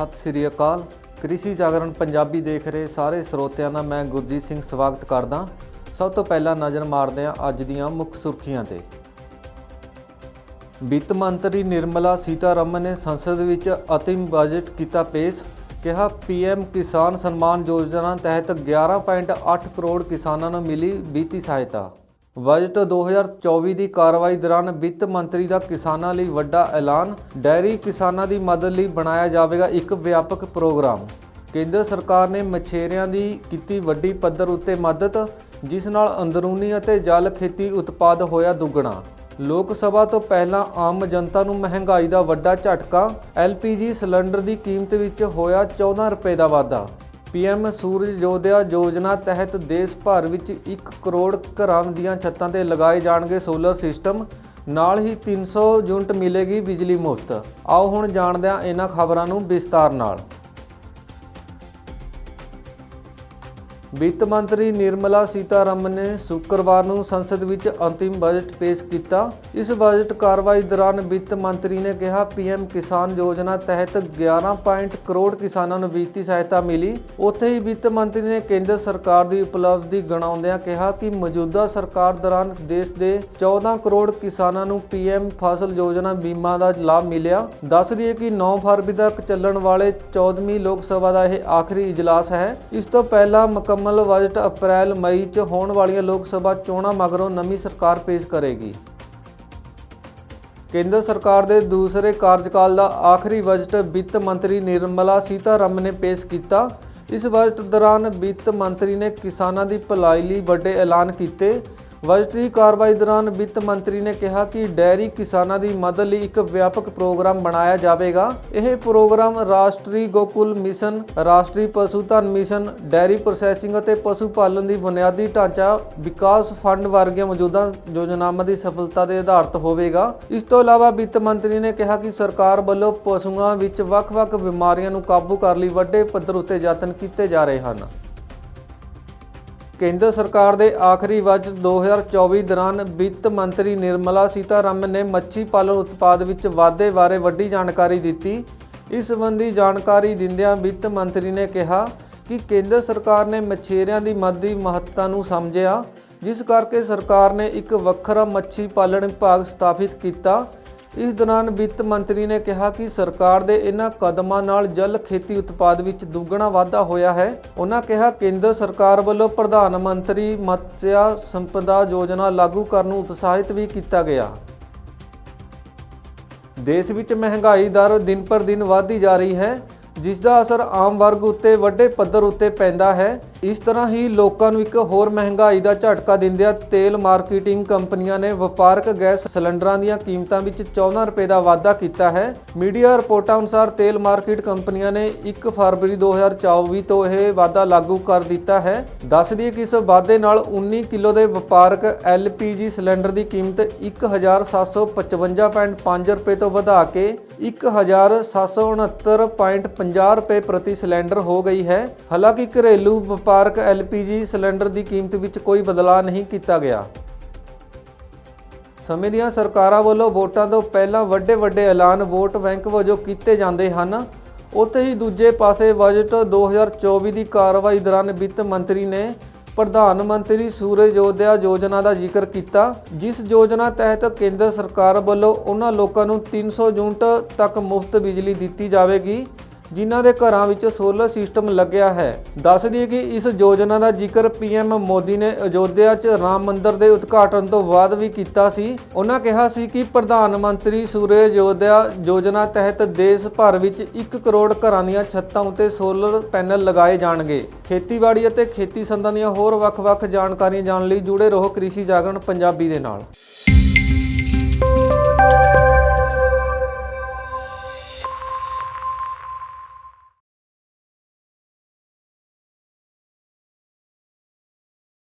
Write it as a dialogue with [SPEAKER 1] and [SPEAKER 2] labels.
[SPEAKER 1] ਸਤਿ ਸ੍ਰੀ ਅਕਾਲ। ਕ੍ਰਿਸ਼ੀ ਜਾਗਰਣ ਪੰਜਾਬੀ ਦੇਖ ਰਹੇ ਸਾਰੇ ਸਰੋਤਿਆਂ ਦਾ ਮੈਂ ਗੁਰਜੀਤ ਸਿੰਘ ਸਵਾਗਤ ਕਰਦਾ। ਸਭ ਤੋਂ ਪਹਿਲਾਂ ਨਜ਼ਰ ਮਾਰਦੇ ਹਾਂ ਅੱਜ ਦੀਆਂ ਮੁੱਖ ਸੁਰਖੀਆਂ ਤੇ। ਵਿੱਤ ਮੰਤਰੀ ਨਿਰਮਲਾ ਸੀਤਾਰਮਨ ਨੇ ਸੰਸਦ ਵਿੱਚ ਅਤਿਮ ਬਜਟ ਕੀਤਾ ਪੇਸ਼। ਕਿਹਾ ਪੀਐਮ ਕਿਸਾਨ ਸਨਮਾਨ ਯੋਜਨਾ ਤਹਿਤ 11.8 ਕਰੋੜ ਕਿਸਾਨਾਂ ਨੂੰ ਮਿਲੀ ਵਿੱਤੀ ਸਹਾਇਤਾ। ਬਜਟ 2024 ਦੀ ਕਾਰਵਾਈ ਦੌਰਾਨ ਵਿੱਤ ਮੰਤਰੀ ਦਾ ਕਿਸਾਨਾਂ ਲਈ ਵੱਡਾ ਐਲਾਨ ਡੈਰੀ ਕਿਸਾਨਾਂ ਦੀ ਮਦਦ ਲਈ ਬਣਾਇਆ ਜਾਵੇਗਾ ਇੱਕ ਵਿਆਪਕ ਪ੍ਰੋਗਰਾਮ। ਕੇਂਦਰ ਸਰਕਾਰ ਨੇ ਮਛੇਰਿਆਂ ਦੀ ਕੀਤੀ ਵੱਡੀ ਪੱਧਰ ਉੱਤੇ ਮਦਦ, ਜਿਸ ਨਾਲ ਅੰਦਰੂਨੀ ਅਤੇ ਜਲ ਖੇਤੀ ਉਤਪਾਦ ਹੋਇਆ ਦੁੱਗਣਾ। ਲੋਕ ਸਭਾ ਤੋਂ ਪਹਿਲਾਂ ਆਮ ਜਨਤਾ ਨੂੰ ਮਹਿੰਗਾਈ ਦਾ ਵੱਡਾ ਝਟਕਾ LPG ਸਿਲੰਡਰ ਦੀ ਕੀਮਤ ਵਿੱਚ ਹੋਇਆ 14 ਰੁਪਏ ਦਾ ਵਾਧਾ। ਪੀਐਮ ਸੂਰਜ ਯੋਧਿਆ ਯੋਜਨਾ ਤਹਿਤ ਦੇਸ਼ ਭਰ ਵਿੱਚ 1 ਕਰੋੜ ਘਰਾਂ ਦੀਆਂ ਛੱਤਾਂ ਤੇ ਲਗਾਏ ਜਾਣਗੇ ਸੋਲਰ ਸਿਸਟਮ ਨਾਲ ਹੀ 300 ਯੂਨਿਟ ਮਿਲੇਗੀ ਬਿਜਲੀ ਮੁਫਤ। ਆਓ ਹੁਣ ਜਾਣਦੇ ਹਾਂ ਇਹਨਾਂ ਖਬਰਾਂ ਨੂੰ ਵਿਸਤਾਰ ਨਾਲ। ਵਿੱਤ ਮੰਤਰੀ ਨਿਰਮਲਾ ਸੀਤਾਰਮਨ ਨੇ ਸ਼ੁੱਕਰਵਾਰ ਨੂੰ ਸੰਸਦ ਵਿੱਚ ਅੰਤਿਮ ਬਜਟ ਪੇਸ਼ ਕੀਤਾ। ਇਸ ਬਜਟ ਕਾਰਵਾਈ ਦੌਰਾਨ ਵਿੱਤ ਮੰਤਰੀ ਨੇ ਕਿਹਾ ਪੀਐਮ ਕਿਸਾਨ ਯੋਜਨਾ ਤਹਿਤ 11 ਕਰੋੜ ਕਿਸਾਨਾਂ ਨੂੰ ਵਿੱਤੀ ਸਹਾਇਤਾ ਮਿਲੀ। ਉੱਥੇ ਹੀ ਵਿੱਤ ਮੰਤਰੀ ਨੇ ਕੇਂਦਰ ਸਰਕਾਰ ਦੀ ਉਪਲਬਧੀ ਗਣਾਉਂਦਿਆਂ ਕਿਹਾ ਕਿ ਮੌਜੂਦਾ ਸਰਕਾਰ ਦੌਰਾਨ ਦੇਸ਼ ਦੇ 14 ਕਰੋੜ ਕਿਸਾਨਾਂ ਨੂੰ ਪੀਐਮ ਫਸਲ ਯੋਜਨਾ ਬੀਮਾ ਦਾ ਲਾਭ ਮਿਲਿਆ। ਦੱਸ ਦਈਏ ਕਿ 9 ਫਰਵਰੀ ਤੱਕ ਚੱਲਣ ਵਾਲੇ 14ਵੀਂ ਲੋਕ ਸਭਾ ਦਾ ਇਹ ਆਖਰੀ ਇਜਲਾਸ ਹੈ। ਇਸ ਤੋਂ ਪਹਿਲਾਂ ਮੁਕੰਮਲ ਬਜਟ ਅਪ੍ਰੈਲ, ਮਈ 'ਚ ਹੋਣ ਵਾਲੀਆਂ ਲੋਕ ਸਭਾ ਚੋਣਾਂ ਮਗਰੋਂ ਨਵੀਂ ਸਰਕਾਰ ਪੇਸ਼ ਕਰੇਗੀ। ਕੇਂਦਰ ਸਰਕਾਰ ਦੇ ਦੂਸਰੇ ਕਾਰਜਕਾਲ ਦਾ ਆਖਰੀ ਬਜਟ ਵਿੱਤ ਮੰਤਰੀ ਨਿਰਮਲਾ ਸੀਤਾਰਮਨ ਨੇ ਪੇਸ਼ ਕੀਤਾ। ਇਸ ਬਜਟ ਦੌਰਾਨ ਵਿੱਤ ਮੰਤਰੀ ਨੇ ਕਿਸਾਨਾਂ ਦੀ ਭਲਾਈ ਲਈ ਵੱਡੇ ਐਲਾਨ ਕੀਤੇ। ਬਜਟ ਕਾਰਵਾਈ ਦੌਰਾਨ ਵਿੱਤ ਮੰਤਰੀ ਨੇ ਕਿਹਾ ਕਿ ਡੈਰੀ ਕਿਸਾਨਾਂ ਦੀ ਮਦਦ ਲਈ ਇੱਕ ਵਿਆਪਕ ਪ੍ਰੋਗਰਾਮ ਬਣਾਇਆ ਜਾਵੇਗਾ। ਇਹ ਪ੍ਰੋਗਰਾਮ ਰਾਸ਼ਟਰੀ ਗੋਕੁਲ ਮਿਸ਼ਨ, ਰਾਸ਼ਟਰੀ ਪਸ਼ੂ ਧਨ ਮਿਸ਼ਨ, ਡੈਰੀ ਪ੍ਰੋਸੈਸਿੰਗ ਅਤੇ ਪਸ਼ੂ ਪਾਲਣ ਦੀ ਬੁਨਿਆਦੀ ਢਾਂਚਾ ਵਿਕਾਸ ਫੰਡ ਵਰਗੀਆਂ ਮੌਜੂਦਾ ਯੋਜਨਾਵਾਂ ਦੀ ਸਫਲਤਾ ਦੇ ਆਧਾਰਿਤ ਹੋਵੇਗਾ। ਇਸ ਤੋਂ ਇਲਾਵਾ ਵਿੱਤ ਮੰਤਰੀ ਨੇ ਕਿਹਾ ਕਿ ਸਰਕਾਰ ਵੱਲੋਂ ਪਸ਼ੂਆਂ ਵਿੱਚ ਵੱਖ-ਵੱਖ ਬਿਮਾਰੀਆਂ ਨੂੰ ਕਾਬੂ ਕਰਨ ਲਈ ਵੱਡੇ ਪੱਧਰ ਉੱਤੇ ਯਤਨ ਕੀਤੇ ਜਾ ਰਹੇ ਹਨ। ਕੇਂਦਰ ਸਰਕਾਰ ਦੇ ਆਖਰੀ ਬਜਟ 2024 ਦੌਰਾਨ ਵਿੱਤ ਮੰਤਰੀ ਨਿਰਮਲਾ ਸੀਤਾਰਮਨ ਨੇ ਮੱਛੀ ਪਾਲਣ ਉਤਪਾਦ ਵਿੱਚ ਵਾਧੇ ਬਾਰੇ ਵੱਡੀ ਜਾਣਕਾਰੀ ਦਿੱਤੀ। ਇਸ ਸੰਬੰਧੀ ਜਾਣਕਾਰੀ ਦਿੰਦਿਆਂ ਵਿੱਤ ਮੰਤਰੀ ਨੇ ਕਿਹਾ ਕਿ ਕੇਂਦਰ ਸਰਕਾਰ ਨੇ ਮਛੇਰਿਆਂ ਦੀ ਮਦਦ ਦੀ ਮਹੱਤਤਾ ਨੂੰ ਸਮਝਿਆ, ਜਿਸ ਕਰਕੇ ਸਰਕਾਰ ਨੇ ਇੱਕ ਵੱਖਰਾ ਮੱਛੀ ਪਾਲਣ ਵਿਭਾਗ ਸਥਾਪਿਤ ਕੀਤਾ। ਇਸ ਦੌਰਾਨ ਵਿੱਤ ਮੰਤਰੀ ਨੇ ਕਿਹਾ ਕਿ ਸਰਕਾਰ ਦੇ ਇਹਨਾਂ ਕਦਮਾਂ ਨਾਲ ਜਲ ਖੇਤੀ ਉਤਪਾਦ ਵਿੱਚ ਦੁੱਗਣਾ ਵਾਧਾ ਹੋਇਆ ਹੈ। ਉਹਨਾਂ ਕਿਹਾ, ਕੇਂਦਰ ਸਰਕਾਰ ਵੱਲੋਂ ਪ੍ਰਧਾਨ ਮੰਤਰੀ ਮਤਸਿਆ ਸੰਪਦਾ ਯੋਜਨਾ ਲਾਗੂ ਕਰਨ ਨੂੰ ਉਤਸ਼ਾਹਿਤ ਵੀ ਕੀਤਾ ਗਿਆ। ਦੇਸ਼ ਵਿੱਚ ਮਹਿੰਗਾਈ ਦਰ ਦਿਨ ਪਰ ਦਿਨ ਵਧਦੀ ਜਾ ਰਹੀ ਹੈ, ਜਿਸ ਦਾ ਅਸਰ ਆਮ ਵਰਗ ਉੱਤੇ ਵੱਡੇ ਪੱਧਰ ਉੱਤੇ ਪੈਂਦਾ ਹੈ। ਇਸ ਤਰ੍ਹਾਂ ਹੀ ਲੋਕਾਂ ਨੂੰ ਇੱਕ ਹੋਰ ਮਹਿੰਗਾਈ ਦਾ ਝਟਕਾ ਦਿੰਦਿਆਂ ਤੇਲ ਮਾਰਕੀਟਿੰਗ ਕੰਪਨੀਆਂ ਨੇ ਵਪਾਰਕ ਗੈਸ ਸਿਲੰਡਰਾਂ ਦੀਆਂ ਕੀਮਤਾਂ ਵਿੱਚ 14 ਰੁਪਏ ਦਾ ਵਾਧਾ ਕੀਤਾ ਹੈ। ਮੀਡੀਆ ਰਿਪੋਰਟਾਂ ਅਨੁਸਾਰ ਤੇਲ ਮਾਰਕੀਟ ਕੰਪਨੀਆਂ ਨੇ 1 ਫਰਵਰੀ 2024 ਤੋਂ ਇਹ ਵਾਧਾ ਲਾਗੂ ਕਰ ਦਿੱਤਾ ਹੈ। ਦੱਸ ਦਈਏ ਕਿ ਇਸ ਵਾਧੇ ਨਾਲ 19 ਕਿਲੋ ਦੇ ਵਪਾਰਕ LPG ਸਿਲੰਡਰ ਦੀ ਕੀਮਤ 1755.5 ਰੁਪਏ ਤੋਂ ਵਧਾ ਕੇ 1769.50 ਰੁਪਏ ਪ੍ਰਤੀ ਸਿਲੰਡਰ ਹੋ ਗਈ ਹੈ। ਹਾਲਾਂਕਿ ਘਰੇਲੂ ਵਪਾਰਕ LPG ਸਿਲੰਡਰ ਦੀ ਕੀਮਤ ਵਿੱਚ ਕੋਈ ਬਦਲਾਅ ਨਹੀਂ ਕੀਤਾ ਗਿਆ। ਸਮੇਂ ਦੀਆਂ ਸਰਕਾਰਾਂ ਵੱਲੋਂ ਵੋਟਾਂ ਤੋਂ ਪਹਿਲਾਂ ਵੱਡੇ ਵੱਡੇ ਐਲਾਨ ਵੋਟ ਬੈਂਕ ਵਜੋਂ ਕੀਤੇ ਜਾਂਦੇ ਹਨ। ਉੱਥੇ ਹੀ ਦੂਜੇ ਪਾਸੇ ਬਜਟ 2024 ਦੀ ਕਾਰਵਾਈ ਦੌਰਾਨ ਵਿੱਤ ਮੰਤਰੀ ਨੇ ਪ੍ਰਧਾਨ ਮੰਤਰੀ ਸੂਰਜ ਯੋਧਿਆ ਯੋਜਨਾ ਦਾ ਜ਼ਿਕਰ ਕੀਤਾ, ਜਿਸ ਯੋਜਨਾ ਤਹਿਤ ਕੇਂਦਰ ਸਰਕਾਰ ਵੱਲੋਂ ਉਹਨਾਂ ਲੋਕਾਂ ਨੂੰ 300 ਯੂਨਿਟ ਤੱਕ ਮੁਫਤ ਬਿਜਲੀ ਦਿੱਤੀ ਜਾਵੇਗੀ। ਜਿਨ੍ਹਾਂ ਦੇ ਘਰਾਂ ਵਿੱਚ ਸੋਲਰ ਸਿਸਟਮ ਲੱਗਿਆ ਹੈ। ਦੱਸ ਦਈਏ ਕਿ ਇਸ ਯੋਜਨਾ ਦਾ ਜ਼ਿਕਰ ਪੀਐਮ ਮੋਦੀ ਨੇ ਅਯੋਧਿਆ 'ਚ ਰਾਮ ਮੰਦਿਰ ਦੇ ਉਦਘਾਟਨ ਤੋਂ ਬਾਅਦ ਵੀ ਕੀਤਾ ਸੀ। ਉਹਨਾਂ ਕਿਹਾ ਸੀ ਕਿ ਪ੍ਰਧਾਨ ਮੰਤਰੀ ਸੂਰਜ ਯੋਧਿਆ ਯੋਜਨਾ ਤਹਿਤ ਦੇਸ਼ ਭਰ ਵਿੱਚ 1 ਕਰੋੜ ਘਰਾਂ ਦੀਆਂ ਛੱਤਾਂ ਉੱਤੇ ਸੋਲਰ ਪੈਨਲ ਲਗਾਏ ਜਾਣਗੇ। ਖੇਤੀਬਾੜੀ ਅਤੇ ਖੇਤੀ ਸੰਦਾਂ ਦੀਆਂ ਹੋਰ ਵੱਖ-ਵੱਖ ਜਾਣਕਾਰੀਆਂ ਜਾਣਨ ਲਈ ਜੁੜੇ ਰਹੋ ਕ੍ਰਿਸ਼ੀ ਜਾਗਰਣ ਪੰਜਾਬੀ ਦੇ ਨਾਲ।